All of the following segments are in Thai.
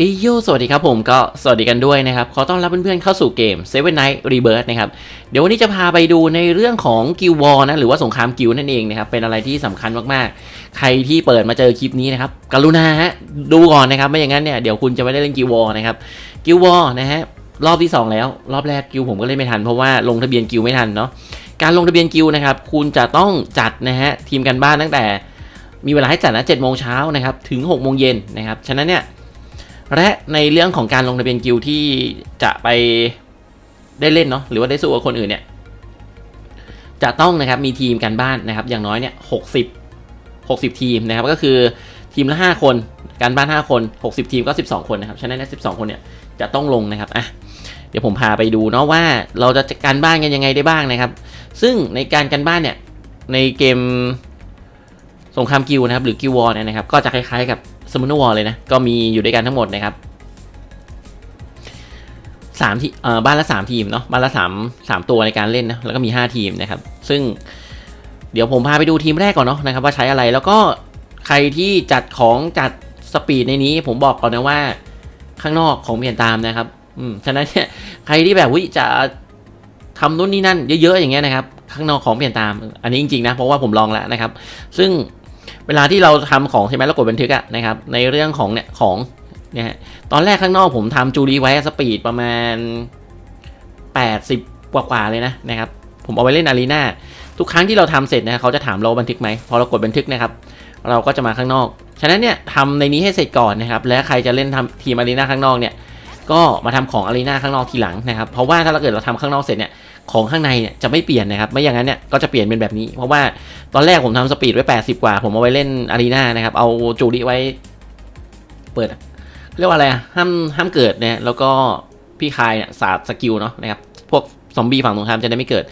เอยโยสวัสดีครับผมก็สวัสดีกันด้วยนะครับ ขอต้อนรับเพื่อนๆเข้าสู่เกม Seven Night Rebirth นะครับ เดี๋ยววันนี้จะพาไปดูในเรื่องของกิลวอร์นะ หรือว่าสงครามกิลนั่นเองนะครับ เป็นอะไรที่สำคัญมากๆ ใครที่เปิดมาเจอคลิปนี้นะครับ กรุณาฮะดูก่อนนะครับ ไม่อย่างนั้นเนี่ยเดี๋ยวคุณจะไม่ได้เล่นกิลวอร์นะครับ กิลวอร์นะฮะรอบที่ 2 แล้ว รอบแรกกิลผมก็เล่นไม่ทันเพราะว่าลงทะเบียนกิลไม่ทันเนาะ การลงทะเบียนกิลนะครับ คุณจะต้องจัดนะฮะทีมกันบ้านตั้งแต่ มีเวลาให้จัดนะ7โมงเช้านะครับถึง6โมงเย็นนะครับ ฉะนั้นเนี่ย และในเรื่องของการลงทะเบียนกิลที่จะไปได้เล่นเนาะหรือว่าได้สู้กับคนอื่นเนี่ย จะต้องนะครับมีทีมกันบ้านนะครับ อย่างน้อยเนี่ยหกสิบหกสิบทีมนะครับ ก็คือทีมละห้าคนการบ้านห้าคนหกสิบทีมก็สิบสองคนนะครับ ฉะนั้นสิบสองคนเนี่ยจะต้องลงนะครับอะเดี๋ยวผมพาไปดูเนาะว่าเราจะการบ้านกันยังไงได้บ้างนะครับ ซึ่งในการกันบ้านเนี่ยในเกมสงครามกิลนะครับ หรือกิลวอร์เนี่ยนะครับ ก็จะคล้ายๆกับ สมุนวอลเลยนะ ก็มีอยู่ด้วยกันทั้งหมดนะครับสามที่เอ่อบ้านละสามทีมเนาะบ้านละสามสามตัวในการเล่นนะแล้วก็มีห้าทีมนะครับ ซึ่งเดี๋ยวผมพาไปดูทีมแรกก่อนเนาะนะครับว่าใช้อะไรแล้วก็ใครที่จัดของจัดสปีดในนี้ผมบอกก่อนนะว่าข้างนอกของเปลี่ยนตามนะครับ อืม ฉะนั้นเนี่ยใครที่แบบวิจะทำนู่นนี่นั่นเยอะๆอย่างเงี้ยนะครับ ข้างนอกของเปลี่ยนตาม อันนี้จริงๆนะ เพราะว่าผมลองแล้วนะครับ ซึ่ง เวลาที่เราทำของใช่ไหมเรากดบันทึกอะนะครับในเรื่องของเนี่ยของเนี่ยตอนแรกข้างนอกผมทำจูรีไว้สปีดประมาณ 80 กว่าๆเลยนะนะครับผมเอาไว้เล่นอารีนาทุกครั้งที่เราทำเสร็จนะเขาจะถามเราบันทึกไหมพอเรากดบันทึกนะครับ เราก็จะมาข้างนอก ฉะนั้นเนี่ยทำในนี้ให้เสร็จก่อนนะครับ และใครจะเล่นทำทีมอารีนาข้างนอกเนี่ยก็มาทำของอารีนาข้างนอกทีหลังนะครับ เพราะว่าถ้าเราเกิดเราทำข้างนอกเสร็จเนี่ย ของข้างในเนี่ยจะไม่เปลี่ยนนะครับ ไม่อย่างนั้นเนี่ยก็จะเปลี่ยนเป็นแบบนี้ เพราะว่าตอนแรกผมทำสปีดไว้ 80 กว่า ผมเอาไว้เล่นอารีนานะครับ เอาจูริไว้ เปิด เรียกว่าอะไรอะห้ามห้ามเกิดเนี่ยแล้วก็พี่คายเนี่ยศาสตร์สกิลเนาะนะครับ พวกซอมบี้ฝั่งตรงข้ามจะได้ไม่เกิด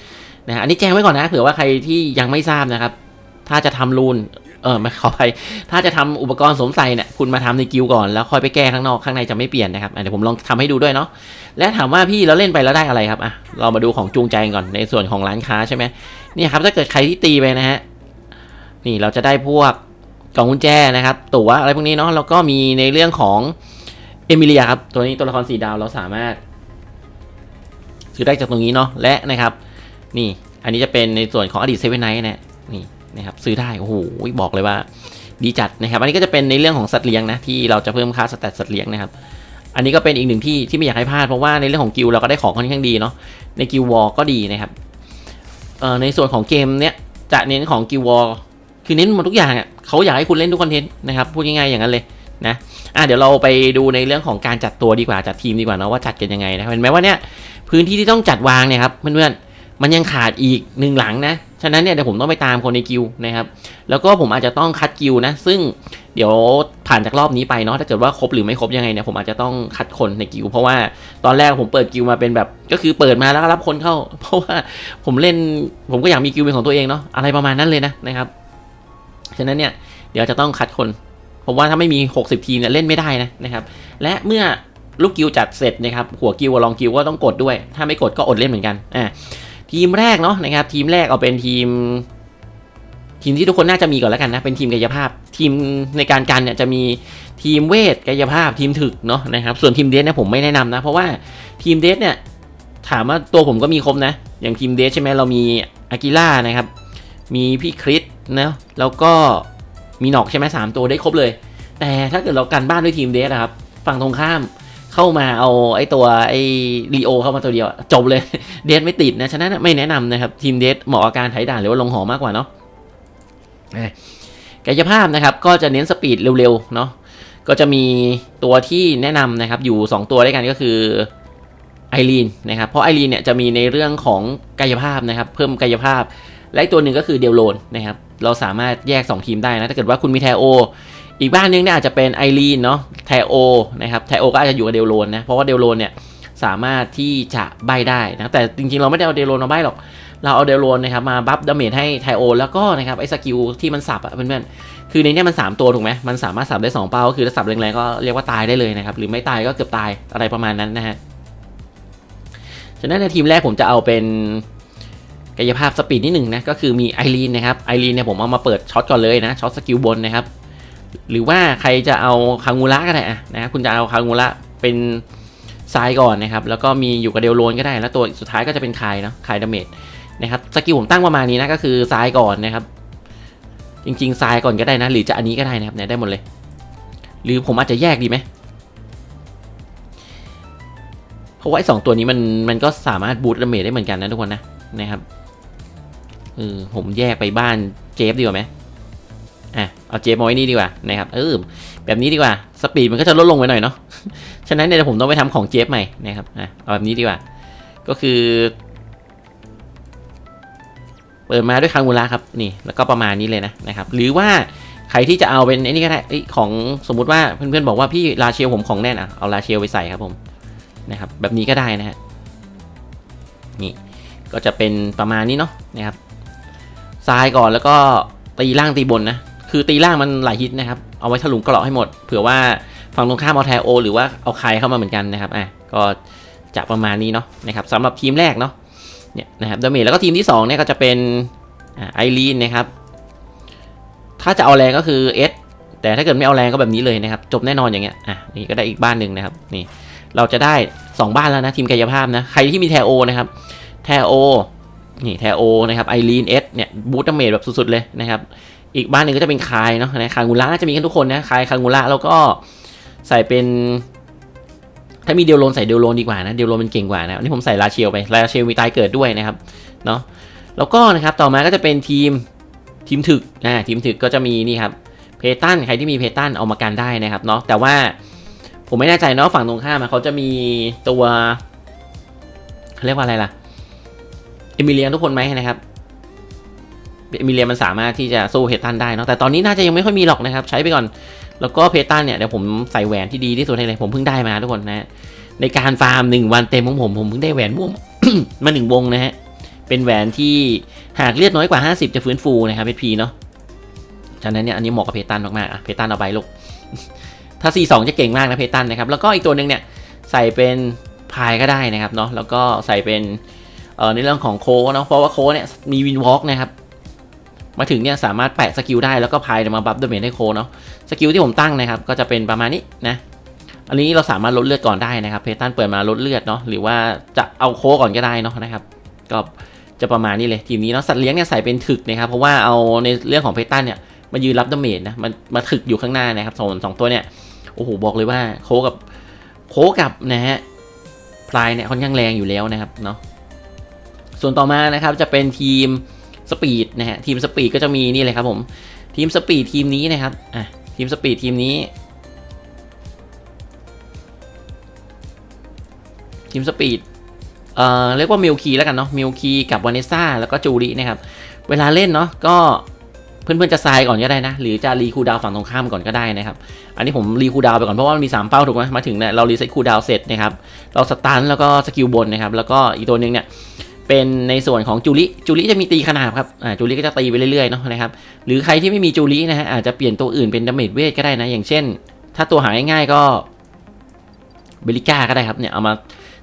นะฮะอันนี้แจ้งไว้ก่อนนะเผื่อว่าใครที่ยังไม่ทราบนะครับ ถ้าจะทำรูน เออไม่ขอไปถ้าจะทำอุปกรณ์สวมใส่เนี่ยคุณมาทำในกิลก่อนแล้วค่อยไปแก้ข้างนอกข้างในจะไม่เปลี่ยนนะครับเดี๋ยวผมลองทำให้ดูด้วยเนาะและถามว่าพี่เราเล่นไปแล้วได้อะไรครับอะเรามาดูของจูงใจก่อนในส่วนของร้านค้าใช่ไหมนี่ครับถ้าเกิดใครที่ตีไปนะฮะนี่เราจะได้พวกกล่องกุญแจนะครับ ตั๋วอะไรพวกนี้เนาะแล้วก็มีในเรื่องของเอมิเลียครับตัวนี้ตัวละครสีดาวเราสามารถ ซื้อได้จากตรงนี้เนาะและนะครับ นี่อันนี้จะเป็นในส่วนของอดีตเซเว่นไนท์นะนี่ นะครับซื้อได้โอ้โหบอกเลยว่าดีจัดนะครับ อันนี้ก็จะเป็นในเรื่องของสัตว์เลี้ยงนะที่เราจะเพิ่มค่าสแตทสัตว์เลี้ยงนะครับ อันนี้ก็เป็นอีกหนึ่งที่ที่ไม่อยากให้พลาดเพราะว่าในเรื่องของกิลเราก็ได้ของค่อนข้างดีเนาะในกิลวอลก็ดีนะครับเอ่อในส่วนของเกมเนี้ยจะเน้นของกิลวอลคือเน้นหมดทุกอย่างอะเขาอยากให้คุณเล่นทุกคอนเทนต์นะครับพูดง่ายๆอย่างนั้นเลยนะอะเดี๋ยวเราไปดูในเรื่องของการจัดตัวดีกว่าจัดทีมดีกว่าเนาะว่าจัดกันยังไงนะเห็นไหมว่าเนี่ยพื้นที่ที่ต้องจัดวางเนี่ยครับเพื่อนๆมันยังขาดอีกหนึ่งหลังนะะนั้นเนี่ยเดี๋ยวผมต้องไปตามคนในกิลนะครับแล้วก็ผมอาจจะต้องคัดกิลนะ ซึ่งเดี๋ยวผ่านจากรอบนี้ไปเนาะถ้าเกิดว่าครบหรือไม่ครบยังไงเนี่ยผมอาจจะต้องคัดคนในกิลเพราะว่าตอนแรกผมเปิดกิลมาเป็นแบบ ก็คือเปิดมาแล้วก็รับคนเข้า เพราะว่าผมเล่นผมก็อยากมีกิลเป็นของตัวเองเนาะอะไรประมาณนั้นเลยนะนะครับฉะนั้นเนี่ยเดี๋ยวจะต้องคัดคนผมว่าถ้าไม่มี 60 ทีเนี่ยเล่นไม่ได้นะนะครับ และเมื่อลูกกิลจัดเสร็จนะครับหัวกิลกับรองกิลก็ต้องกดด้วย ถ้าไม่กดก็อดเล่นเหมือนกันอ่า ทีมแรกเนาะนะครับ ทีมแรกเอาเป็นทีม ทีมที่ทุกคนน่าจะมีก่อนแล้วกันนะ เป็นทีมกายภาพ ทีมในการกันเนี่ยจะมีทีมเวทกายภาพทีมถึกเนาะนะครับ ส่วนทีมเดสเนี่ยผมไม่แนะนำนะ เพราะว่าทีมเดสเนี่ยถามว่าตัวผมก็มีครบนะ อย่างทีมเดสใช่ไหมเรามีอากิล่านะครับ มีพี่คริสนะแล้วก็มีหนอกใช่ไหมสามตัวได้ครบเลย แต่ถ้าเกิดเรากันบ้านด้วยทีมเดสนะครับ ฝั่งตรงข้าม เข้ามาเอาไอ้ตัวไอ้ลีโอเข้ามาตัวเดียวจบเลยเดสไม่ติดนะฉะนั้นไม่แนะนำนะครับทีมเดสเหมาะกับการไถด่านหรือว่าลงหอมากกว่าเนาะกายภาพนะครับก็จะเน้นสปีดเร็วๆเนาะก็จะมีตัวที่แนะนำนะครับอยู่ 2 ตัวด้วยกันก็คือไอรีนนะครับเพราะไอรีนเนี่ยจะมีในเรื่องของกายภาพนะครับเพิ่มกายภาพ และตัวหนึ่งก็คือเดลโลนนะครับเราสามารถแยก 2 ทีมได้นะถ้าเกิดว่าคุณมีแทโอ อีกบ้านนึงเนี่ยอาจจะเป็นไอรีนเนาะแทโอนะครับแทโอก็อาจจะอยู่กับเดลโลนนะเพราะว่าเดลโลนเนี่ยสามารถที่จะใบได้นะแต่จริงๆเราไม่ได้เอาเดลโลนมาใบหรอกเราเอาเดลโลนนะครับมาบัฟดาเมจให้ไทโอแล้วก็นะครับไอ้สกิลที่มันสับอะเพื่อนๆคือในนี้มัน 3 ตัวถูกไหมมันสามารถสับได้ 2 เป้าก็คือถ้าสับแรงๆก็เรียกว่าตายได้เลยนะครับหรือไม่ตายก็เกือบตายอะไรประมาณนั้นนะฮะฉะนั้นในทีมแรกผมจะเอาเป็นกายภาพสปีดนิดหนึ่งนะก็คือมีไอรีนนะครับไอรีนเนี่ยผมเอามาเปิดช็อตก่อนเลยนะช็อตสกิลบนนะครับ หรือว่าใครจะเอาคางูระก็ได้อะนะค,คุณจะเอาคางูระเป็นทรายก่อนนะครับ แล้วก็มีอยู่กับเดลโลนก็ได้ แล้วตัวสุดท้ายก็จะเป็นคายเนาะคายดาเมจนะครับสกิลผมตั้งประมาณนี้นะก็คือทรายก่อนนะครับ จริงๆทรายก่อนก็ได้นะ หรือจะอันนี้ก็ได้นะครับเนี่ยได้หมดเลย หรือผมอาจจะแยกดีไหมเพราะว่าสองตัวนี้มันมันก็สามารถบูตดาเมจได้เหมือนกันนะทุกคนนะนะครับเออผมแยกไปบ้านเจฟดีกว่าไหม อะเอาเจมาไว้นี่ดีกว่านะครับเออแบบนี้ดีกว่าสปีดมันก็จะลดลงไปหน่อยเนาะฉะนั้นเนี่ยผมต้องไปทำของเจฟใหม่นะครับอะเอาแบบนี้ดีกว่าก็คือ เปิดมาด้วยคางูระครับนี่แล้วก็ประมาณนี้เลยนะนะครับ หรือว่าใครที่จะเอาเป็นไอ้นี่ก็ได้ของสมมุติว่าเพื่อนๆบอกว่าพี่ลาเชลผมของแน่นอะเอาลาเชลไปใส่ครับผมนะครับ แบบนี้ก็ได้นะฮะนี่ก็จะเป็นประมาณนี้เนาะนะครับทรายก่อนแล้วก็ตีล่างตีบนนะ คือตีล่างมันหลายฮิตนะครับ เอาไว้ถลุงเกราะให้หมด เผื่อว่าฝั่งตรงข้ามเอาแทโอ หรือว่าเอาใครเข้ามาเหมือนกันนะครับ อะ ก็จะประมาณนี้เนาะนะครับสำหรับทีมแรกเนาะ เนี่ยนะครับดาเมจแล้วก็ทีมที่สองเนี่ยก็จะเป็นไอรีนนะครับ ถ้าจะเอาแรงก็คือเอสแต่ถ้าเกิดไม่เอาแรงก็แบบนี้เลยนะครับ จบแน่นอนอย่างเงี้ย อะ นี่ก็ได้อีกบ้านหนึ่งนะครับ นี่ เราจะได้ 2 บ้านแล้วนะทีมกายภาพนะ ใครที่มีแทโอนะครับ แทโอ นี่แทโอนะครับ ไอรีนเอสเนี่ย บูตดเมดแบบสุดๆเลยนะครับ อีกบ้านหนึ่งก็จะเป็นคายเนาะนะคางูระน่าจะมีกันทุกคนนะคายคางูระแล้วก็ใส่เป็น ถ้ามีเดลโลนใส่เดลโลนดีกว่านะเดลโลนมันเก่งกว่านะอันนี้ผมใส่ลาเชียลไปลาเชียลมีตายเกิดด้วยนะครับเนาะแล้วก็นะครับต่อมาก็จะเป็นทีมทีมถึกอ่าทีมถึกก็จะมีนี่ครับเพตันใครที่มีเพตันเอามากันได้นะครับเนาะแต่ว่าผมไม่แน่ใจเนาะฝั่งตรงข้ามเขาจะมีตัวเขาเรียกว่าอะไรล่ะเอมิเลียนทุกคนไหมนะครับ มิเลียมันสามารถที่จะสู้เพตันได้เนาะแต่ตอนนี้น่าจะยังไม่ค่อยมีหรอกนะครับ ใช้ไปก่อน แล้วก็เพตันเนี่ยเดี๋ยวผมใส่แหวนที่ดีที่สุดให้เลยผมเพิ่งได้มาทุกคนนะในการฟาร์มหนึ่งวันเต็มของผมผมเพิ่งได้แหวนม่วงมาหนึ่งวงนะฮะเป็นแหวนที่หากเลือดน้อยกว่า 50 จะฟื้นฟูนะครับเพชรพีเนาะฉะนั้นเนี่ยอันนี้เหมาะกับเพตันมากๆอะเพตันเอาไปลูกถ้า C2 จะเก่งมากนะเพตันนะครับแล้วก็อีกตัวหนึ่งเนี่ยใส่เป็นพายก็ได้นะครับเนาะแล้วก็ใส่เป็นในเรื่องของโคเนาะเพราะว่าโคเนี่ยมีวินวอล์กนะครับ มาถึงเนี่ยสามารถแปะสกิลได้แล้วก็พายมาบัฟเดเมจให้โคเนาะสกิลที่ผมตั้งนะครับก็จะเป็นประมาณนี้นะอันนี้เราสามารถลดเลือดก่อนได้นะครับเพตันเปิดมาลดเลือดเนาะหรือว่าจะเอาโคก่อนก็ได้เนาะนะครับก็จะประมาณนี้เลยทีมนี้เนาะสัตว์เลี้ยงเนี่ยใส่เป็นถึกนะครับเพราะว่าเอาในเรื่องของเพตันเนี่ยมายืนรับดาเมจนะมันมาถึกอยู่ข้างหน้านะครับส่วนสองตัวเนี่ยโอ้โหบอกเลยว่าโคกับโคกับนะฮะพลายเนี่ยค่อนข้างแรงอยู่แล้วนะครับเนาะส่วนต่อมานะครับจะเป็นทีม สปีดนะฮะทีมสปีดก็จะมีนี่เลยครับผมทีมสปีดทีมนี้นะครับอะทีมสปีดทีมนี้ ทีมสปีดเอ่อเรียกว่ามิลคีแล้วกันเนาะมิลคีกับวานิซ่าแล้วก็จูรินะครับ เวลาเล่นเนาะก็เพื่อนๆจะทรายก่อนก็ได้นะ หรือจะรีคูดาวฝั่งตรงข้ามก่อนก็ได้นะครับ อันนี้ผมรีคูดาวไปก่อนเพราะว่ามันมี 3 เป้าถูกไหมมาถึงเนี่ยเรารีเซ็ตคูดาวเสร็จนะครับ เราสตันแล้วก็สกิลบนนะครับ แล้วก็อีกตัวหนึ่งเนี่ย เป็นในส่วนของจูริจูริจะมีตีขนาดครับอ่าจูริก็จะตีไปเรื่อยๆเนาะนะครับหรือใครที่ไม่มีจูรินะฮะอาจจะเปลี่ยนตัวอื่นเป็นดาเมจเวทก็ได้นะ อย่างเช่น ถ้าตัวหาง่ายๆก็เบลิก้าก็ได้ครับเนี่ยเอามา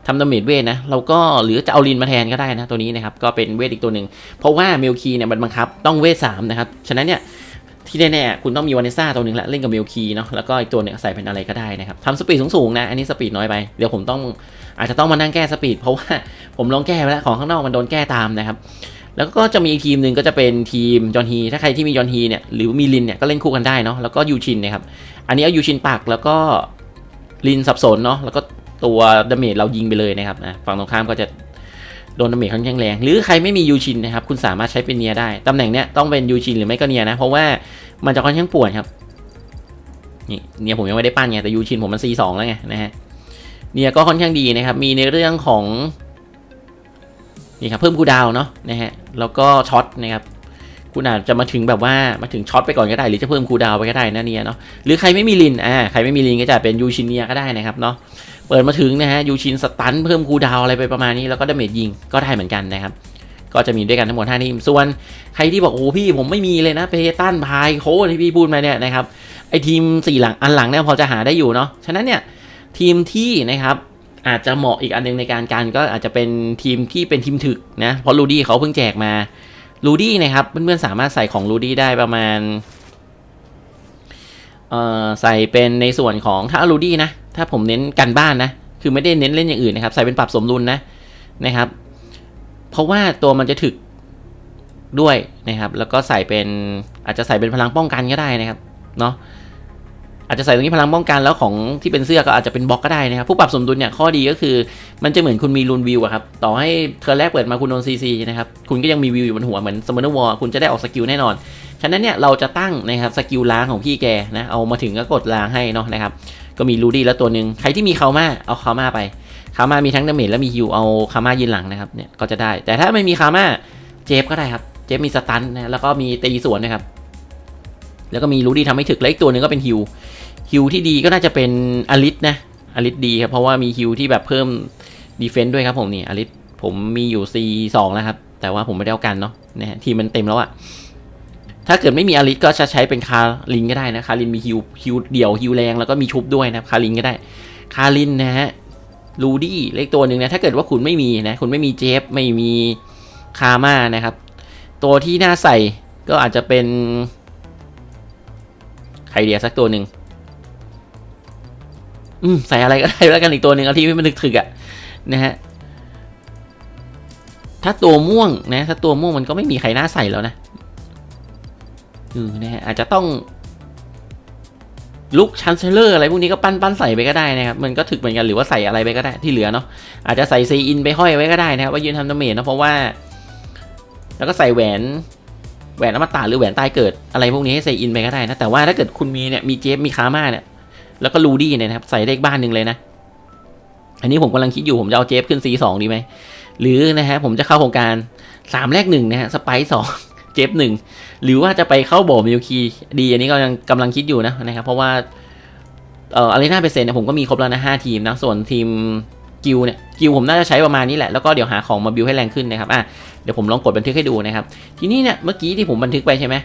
ทำดาเมจเวทนะเราก็หรือจะเอาลินมาแทนก็ได้นะตัวนี้นะครับก็เป็นเวทอีกตัวหนึ่งเพราะว่าเมลคีเนี่ยมันบังคับต้องเวทสามนะครับฉะนั้นเนี่ย ที่แน่ๆคุณต้องมีวานิซ่าตัวหนึ่งและเล่นกับเมลคีเนาะแล้วก็อีกตัวเนี่ยใส่เป็นอะไรก็ได้นะครับทำสปีดสูงๆนะ อันนี้สปีดน้อยไป เดี๋ยวผมต้องอาจจะต้องมานั่งแก้สปีดเพราะว่าผมลองแก้ไปแล้วของข้างนอกมันโดนแก้ตามนะครับแล้วก็จะมีทีมหนึ่งก็จะเป็นทีมจอห์นฮีถ้าใครที่มีจอห์นฮีเนี่ยหรือมีลินเนี่ยก็เล่นคู่กันได้เนาะแล้วก็ยูชินนะครับอันนี้เอายูชินปักแล้วก็ลินสับสนเนาะแล้วก็ตัวดาเมจเรายิงไปเลยนะครับนะฝั่งตรงข้ามก็จะ โดนดาเมจค่อนข้างแรง หรือใครไม่มียูชินนะครับคุณสามารถใช้เป็นเนียได้ ตำแหน่งเนี้ยต้องเป็นยูชินหรือไม่ก็เนียนะ เพราะว่ามันจะค่อนข้างปวดครับ นี่เนียผมยังไม่ได้ปั้นไงแต่ยูชินผมมัน C2 แล้วไงนะฮะ เนียก็ค่อนข้างดีนะครับ มีในเรื่องของนี่ครับเพิ่มคูดาวเนาะนะฮะ แล้วก็ช็อตนะครับคุณอาจจะมาถึงแบบว่ามาถึงช็อตไปก่อนก็ได้ หรือจะเพิ่มคูดาวไปก็ได้นะเนียเนาะหรือใครไม่มีลินอ่าใครไม่มีลินก็จะเป็นยูชินเนียก็ได้นะครับเนาะ เปิดมาถึงนะฮะยูชินสตันเพิ่มคูดาวอะไรไปประมาณนี้แล้วก็ดาเมจยิงก็ได้เหมือนกันนะครับก็จะมีด้วยกันทั้งหมด5ทีม ส่วนใครที่บอกโอ้พี่ผมไม่มีเลยนะเพตันพายโค้ที่พี่พูดมาเนี่ยนะครับไอทีมสี่หลังอันหลังเนี่ยพอจะหาได้อยู่เนาะฉะนั้นเนี่ยทีมที่นะครับอาจจะเหมาะอีกอันหนึงในการการก็อาจจะเป็นทีมที่เป็นทีมถึกนะเพราะลูดี้เขาเพิ่งแจกมาลูดี้นะครับเพื่อนๆสามารถใส่ของลูดี้ได้ประมาณเอ่อใส่เป็นในส่วนของถ้าลูดี้นะ ถ้าผมเน้นกันบ้านนะ คือไม่ได้เน้นเล่นอย่างอื่นนะครับ ใส่เป็นปรับสมดุลนะนะครับ เพราะว่าตัวมันจะถึกด้วยนะครับ แล้วก็ใส่เป็นอาจจะใส่เป็นพลังป้องกันก็ได้นะครับ เนาะอาจจะใส่ตรงนี้พลังป้องกันแล้วของที่เป็นเสื้อก็อาจจะเป็นบล็อกก็ได้นะครับ ผู้ปรับสมดุลเนี่ยข้อดีก็คือ มันจะเหมือนคุณมีรูนวิวอะครับ ต่อให้เทอแรกเปิดมาคุณโดนซีซีนะครับ คุณก็ยังมีวิวอยู่บนหัวเหมือนสมอนวอร์คุณจะได้ออกสกิลแน่นอน ฉะนั้นเนี่ยเราจะตั้งนะครับสกิลล้างของพี่แกนะ เอามาถึงก็กดล้างให้เนาะนะครับ ก็มีรูดี้แล้วตัวหนึ่งใครที่มีคามาเอาคามาไปคามามีทั้งดาเมจและมีฮิวเอาคามายืนหลังนะครับเนี่ยก็จะได้ แต่ถ้าไม่มีคามาเจฟก็ได้ครับ เจฟมีสตันนะแล้วก็มีตีสวนนะครับ แล้วก็มีรูดี้ทำให้ถึกแล้วอีกตัวหนึ่งก็เป็นฮิวฮิวที่ดีก็น่าจะเป็นอลิสนะอลิสดีครับเพราะว่ามีฮิวที่แบบเพิ่มดีเฟนต์ด้วยครับผมนี่อลิสผมมีอยู่ C2 แล้วครับ แต่ว่าผมไม่ได้เอากันเนาะนะฮะทีมมันเต็มแล้วอะ ถ้าเกิดไม่มีอาริก็จะใช้เป็นคารินก็ได้นะคารินมีฮิวฮิวเดี่ยวฮิวแรงแล้วก็มีชุบด้วยนะคารินก็ได้คารินนะฮะลูดี้เลขตัวหนึ่งนะถ้าเกิดว่าคุณไม่มีนะคุณไม่มีเจฟไม่มีคาม่านะครับ ตัวที่น่าใส่ก็อาจจะเป็นใครเดียสักตัวหนึ่งอืมใส่อะไรก็ได้แล้วกันอีกตัวหนึ่งเอาที่ไม่มันถึกๆอะ่ะนะฮะถ้าตัวม่วงนะ ถ้าตัวม่วงมันก็ไม่มีใครน่าใส่แล้วนะ ออนะฮะอาจจะต้องลุกชันเซเลอร์อะไรพวกนี้ก็ปั้นปั้นใส่ไปก็ได้นะครับ มันก็ถึกเหมือนกันหรือว่าใส่อะไรไปก็ได้ที่เหลือเนาะอาจจะใส่ซีอินไปห้อยไว้ก็ได้นะครับว่ายืนทำดาเมจนะเพราะว่า แล้วก็ใส่แหวนแหวนอมตะหรือแหวนตายเกิดอะไรพวกนี้ให้ใส่อินไปก็ได้นะแต่ว่าถ้าเกิดคุณมีเนี่ยมีเจฟมีคาม่าเนี่ยแล้วก็ลูดี้เนี่ยนะครับใส่ได้อีกบ้านหนึ่งเลยนะอันนี้ผมกำลังคิดอยู่ผมจะเอาเจฟขึ้น C2 ดีไหมหรือนะฮะผมจะเข้าโครงการสามแรกหนึ่งนะฮะสไปซ์สอง เจฟหนึ่งหรือว่าจะไปเข้าบ่อมิลคีดีอันนี้ก็ยังกำลังคิดอยู่นะนะครับเพราะว่าเอ่ออารีนาเปอร์เซ็นต์เนี่ยผมก็มีครบแล้วนะห้าทีมนะส่วนทีมกิลเนี่ยกิลผมน่าจะใช้ประมาณนี้แหละแล้วก็เดี๋ยวหาของมาบิวให้แรงขึ้นนะครับอะเดี๋ยวผมลองกดบันทึกให้ดูนะครับ ทีนี้เนี่ยเมื่อกี้ที่ผมบันทึกไปใช่ไหม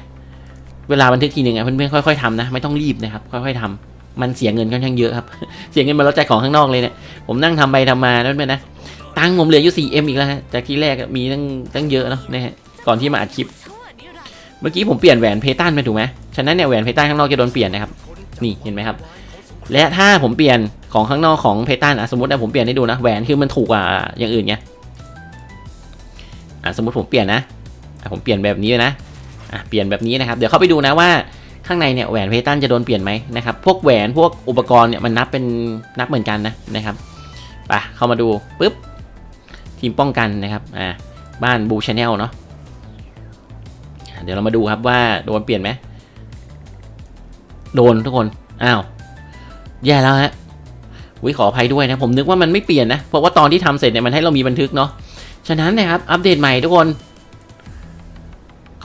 เวลาบันทึกทีหนึ่งอะเพื่อนๆค่อยๆทำนะไม่ต้องรีบนะครับค่อยๆทำมันเสียเงินค่อนข้างเยอะครับเสียเงินมาแลดใจของข้างนอกเลยเนี่ยผมนั่งทำไปทำมาแล้วเป็นนะตังผมเหลืออยู่ 4M อีกแล้วฮะจากที่แรกมีตั้งตั้งเยอะเนาะนะฮะก่อนที่มาอัดคลิป เมื่อกี้ผมเปลี่ยนแหวนเพตันไปถูกไหมฉะนั้นเนี่ยแหวนเพตันข้างนอกจะโดนเปลี่ยนนะครับ นี่เห็นไหมครับ และถ้าผมเปลี่ยนของข้างนอกของเพตันอะสมมตินะผมเปลี่ยนให้ดูนะแหวนคือมันถูกกว่าอย่างอื่นไงอะสมมติผมเปลี่ยนนะอะผมเปลี่ยนแบบนี้เลยนะอะเปลี่ยนแบบนี้นะครับ เดี๋ยวเข้าไปดูนะว่าข้างในเนี่ยแหวนเพตันจะโดนเปลี่ยนไหมนะครับ พวกแหวนพวกอุปกรณ์เนี่ยมันนับเป็นนับเหมือนกันนะนะครับไปเข้ามาดูปุ๊บทีมป้องกันนะครับอ่าบ้านบูชาแนลเนาะ ดี๋ยวเรามาดูครับว่าโดนเปลี่ยนไหมโดนทุกคน อ้าว แย่แล้วฮะวิขออภัยด้วยนะ ผมนึกว่ามันไม่เปลี่ยนนะ เพราะว่าตอนที่ทำเสร็จเนี่ยมันให้เรามีบันทึกเนาะ ฉะนั้นนะครับ อัปเดตใหม่ทุกคน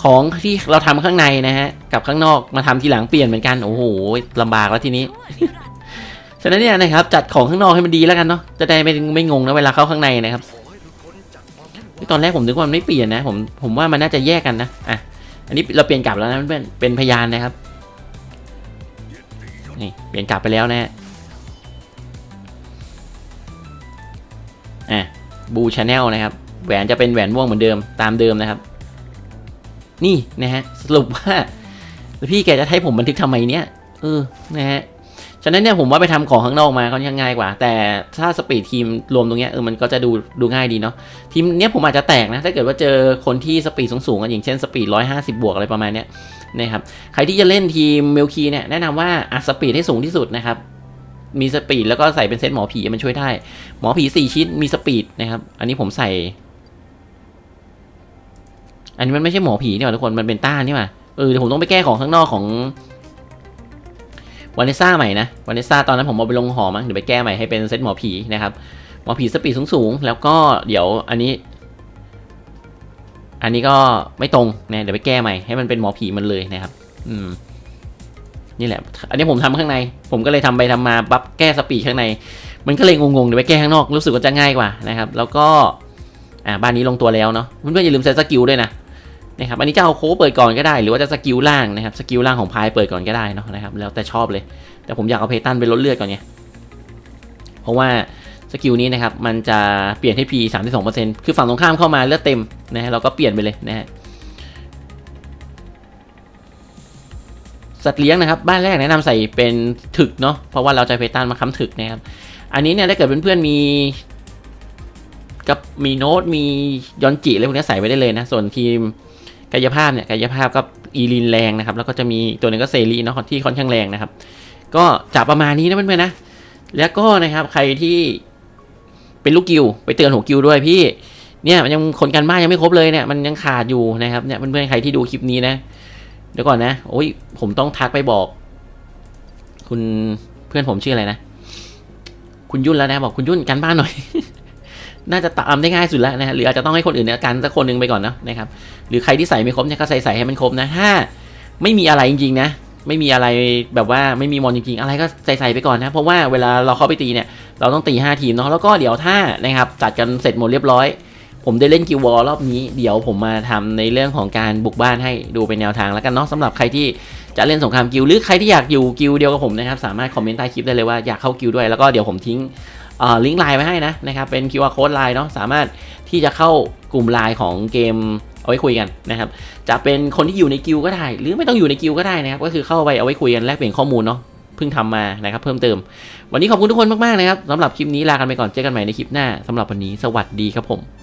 ของที่เราทำข้างในนะฮะ กับข้างนอกมาทำทีหลังเปลี่ยนเหมือนกัน โอ้โหลำบากแล้วทีนี้ ฉะนั้นเนี่ยนะครับ จัดของข้างนอกให้มันดีแล้วกันเนาะ จะได้ไม่ไม่งงนะเวลาเข้าข้างในนะครับตอนแรกผมนึกว่ามันไม่เปลี่ยนนะ ผมผมว่ามันน่าจะแยกกันนะ อะ อันนี้เราเปลี่ยนกลับแล้วนะเพื่อนเป็นพยานนะครับ นี่เปลี่ยนกลับไปแล้วนะฮะอะบูชาแนลนะครับ แหวนจะเป็นแหวนม่วงเหมือนเดิมตามเดิมนะครับ นี่นะฮะสรุปว่าพี่แกจะให้ผมบันทึกทำไมเนี่ยเออนะฮะ ฉะนั้นเนี่ยผมว่าไปทำของข้างนอกมาก็ยังง่ายกว่า แต่ถ้าสปีดทีมรวมตรงเนี้ยเออมันก็จะดูดูง่ายดีเนาะทีมเนี้ยผมอาจจะแตกนะ ถ้าเกิดว่าเจอคนที่สปีดสูงๆกันอย่างเช่นสปีด 150 บวกอะไรประมาณเนี้ยนะครับใครที่จะเล่นทีมเมลคีเนี่ยแนะนำว่าอัดสปีดให้สูงที่สุดนะครับมีสปีดแล้วก็ใส่เป็นเซตหมอผีมันช่วยได้ หมอผีสี่ชิ้นมีสปีดนะครับ อันนี้ผมใส่ อันนี้มันไม่ใช่หมอผีนี่หว่าทุกคนมันเป็นต้านนี่หว่าเออเดี๋ยวผมต้องไปแก้ของข้างนอกของ วานิซ่าใหม่นะวานิซ่าตอนนั้นผมเอาไปลงหอมั้งเดี๋ยวไปแก้ใหม่ให้เป็นเซตหมอผีนะครับหมอผีสปีดสูงๆ แล้วก็เดี๋ยวอันนี้ อันนี้ก็ไม่ตรงนะเดี๋ยวไปแก้ใหม่ให้มันเป็นหมอผีมันเลยนะครับ อืม นี่แหละ อันนี้ผมทำข้างใน ผมก็เลยทำไปทำมาปั๊บแก้สปีดข้างใน มันก็เลยงงๆเดี๋ยวไปแก้ข้างนอกรู้สึกว่าจะง่ายกว่านะครับ แล้วก็อ่าบ้านนี้ลงตัวแล้วเนาะเพื่อนๆอย่าลืมใส่สกิลด้วยนะ นะครับอันนี้จะเอาโค้เปิดก่อนก็ได้ หรือว่าจะสกิลล่างนะครับสกิลล่างของพายเปิดก่อนก็ได้เนาะนะครับแล้วแต่ชอบเลย แต่ผมอยากเอาเพตันไปลดเลือดก่อนไงเพราะว่าสกิลนี้นะครับมันจะเปลี่ยนให้ P 32%คือฝั่งตรงข้ามเข้ามาเลือดเต็มนะฮะเราก็เปลี่ยนไปเลยนะฮะสัตว์เลี้ยงนะครับบ้านแรกแนะนำใส่เป็นถึกเนาะเพราะว่าเราจะเพตันมาค้ำถึกนะครับอันนี้เนี่ยถ้าเกิดเพื่อนๆมีกับมีโน้ตมียอนจิอะไรพวกนี้ใส่ไว้ได้เลยนะส่วนทีม กายภาพเนี่ยกายภาพก็อีลินแรงนะครับ แล้วก็จะมีตัวหนึงก็เซรีเนาะที่ค่อนข้างแรงนะครับ ก็จะประมาณนี้นะเพื่อนๆนะ แล้วก็นะครับใครที่เป็นลูกกิวไปเตือนหัวกิวด้วยพี่ เนี่ยมันยังคนกันบ้านยังไม่ครบเลยเนี่ยมันยังขาดอยู่นะครับเนี่ยเพื่อนๆใครที่ดูคลิปนี้นะเดี๋ยวก่อนนะโอ้ยผมต้องทักไปบอก คุณเพื่อนผมชื่ออะไรนะ คุณยุ่นแล้วนะบอกคุณยุ่นกันบ้านหน่อย น่าจะตามได้ง่ายสุดแล้วนะฮะหรืออาจจะต้องให้คนอื่นเนี่ยกันสักคนหนึ่งไปก่อนนะนะครับหรือใครที่ใส่ไม่ครบเนี่ยก็ใส่ใส่ให้มันครบนะถ้าไม่มีอะไรจริงๆนะไม่มีอะไรแบบว่าไม่มีมอนจริงๆ อะไรก็ใส่ใส่ไปก่อนนะ เพราะว่าเวลาเราเข้าไปตีเนี่ย เราต้องตี 5 ทีมเนาะแล้วก็เดี๋ยวถ้านะครับจัดกันเสร็จหมดเรียบร้อย ผมได้เล่นกิววอลรอบนี้ เดี๋ยวผมมาทำในเรื่องของการบุกบ้านให้ดูเป็นแนวทางแล้วกันเนาะสำหรับใครที่จะเล่นสงครามกิวหรือใครที่อยากอยู่กิวเดียวกับผมนะครับสามารถคอมเมนต์ใต้คลิปได้เลยว่าอยากเข้ากิวด้วยแล้วก็เดี๋ยวผมทิ้ง ลิงก์ไลน์ไว้ให้นะนะครับเป็น QR code ไลน์เนาะสามารถที่จะเข้ากลุ่มไลน์ของเกมเอาไว้คุยกันนะครับ จะเป็นคนที่อยู่ในกิวก็ได้ หรือไม่ต้องอยู่ในกิวก็ได้นะครับ ก็คือเข้าไปเอาไว้คุยกันแลกเปลี่ยนข้อมูลเนาะ เพิ่งทำมานะครับ เพิ่มเติม วันนี้ขอบคุณทุกคนมากๆนะครับสำหรับคลิปนี้ลากันไปก่อน เจอกันใหม่ในคลิปหน้าสำหรับวันนี้ สวัสดีครับผม